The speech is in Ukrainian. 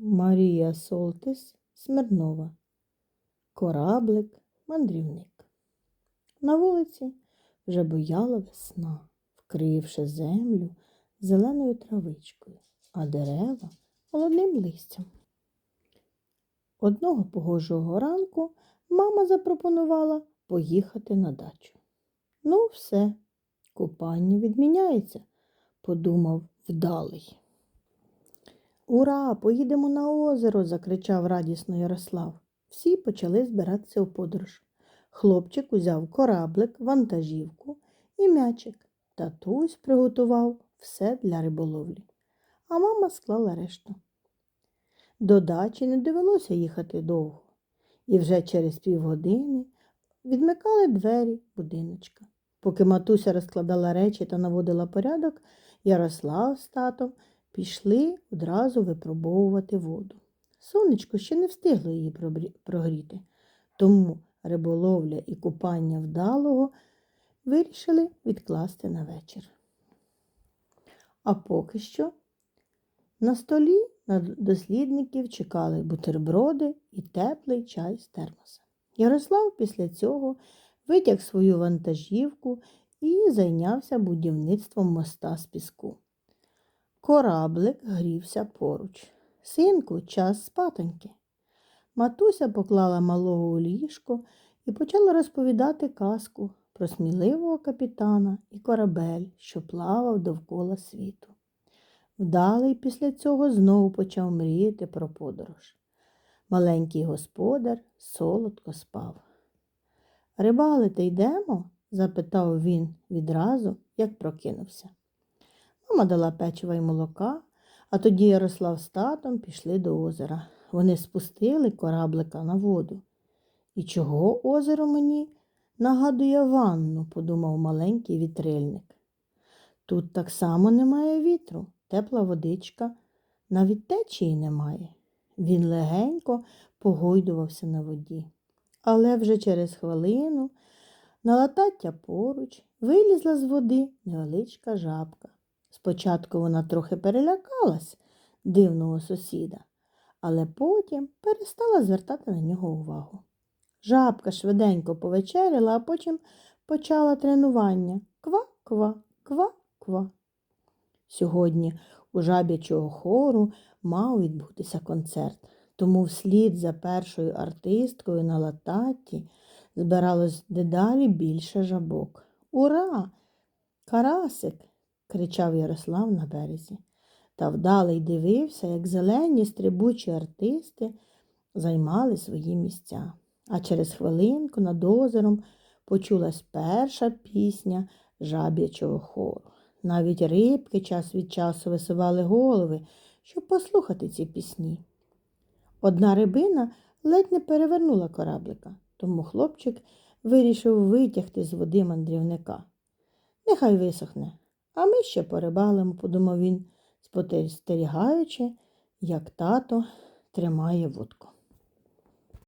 Марія Солтис Смирнова. Кораблик, мандрівник. На вулиці вже буяла весна, вкривши землю зеленою травичкою, а дерева молодим листям. Одного погожого ранку мама запропонувала поїхати на дачу. Ну, все, купання відміняється, подумав вдалий. Ура, поїдемо на озеро, закричав радісно Ярослав. Всі почали збиратися у подорож. Хлопчик узяв кораблик, вантажівку і м'ячик. Татусь приготував все для риболовлі, а мама склала решту. До дачі не довелося їхати довго, і вже через півгодини відмикали двері будиночка. Поки матуся розкладала речі та наводила порядок, Ярослав з татом пішли одразу випробовувати воду. Сонечко ще не встигло її прогріти, тому риболовля і купання вдалого вирішили відкласти на вечір. А поки що на столі на дослідників чекали бутерброди і теплий чай з термоса. Ярослав після цього витяг свою вантажівку і зайнявся будівництвом моста з піску. Кораблик грівся поруч. Синку, час спатоньки. Матуся поклала малого у ліжко і почала розповідати казку про сміливого капітана і корабель, що плавав довкола світу. Вдалий після цього знову почав мріяти про подорож. Маленький господар солодко спав. Рибалити йдемо? запитав він відразу, як прокинувся. Мама дала печива й молока, а тоді Ярослав з татом пішли до озера. Вони спустили кораблика на воду. І чого озеро мені нагадує ванну, подумав маленький вітрильник. Тут так само немає вітру, тепла водичка, навіть течії немає. Він легенько погойдувався на воді. Але вже через хвилину на латаття поруч вилізла з води невеличка жабка. Спочатку вона трохи перелякалась дивного сусіда, але потім перестала звертати на нього увагу. Жабка швиденько повечеряла, а потім почала тренування ква-ква, ква-ква. Сьогодні у жаб'ячого хору мав відбутися концерт, тому вслід за першою артисткою на лататі збиралось дедалі більше жабок. Ура! Карасик! Кричав Ярослав на березі. Та вдалий дивився, як зелені стрибучі артисти займали свої місця. А через хвилинку над озером почулась перша пісня жаб'ячого хору. Навіть рибки час від часу висували голови, щоб послухати ці пісні. Одна рибина ледь не перевернула кораблика, тому хлопчик вирішив витягти з води мандрівника. Нехай висохне, а ми ще порибалимо, подумав він, спостерігаючи, як тато тримає вудку.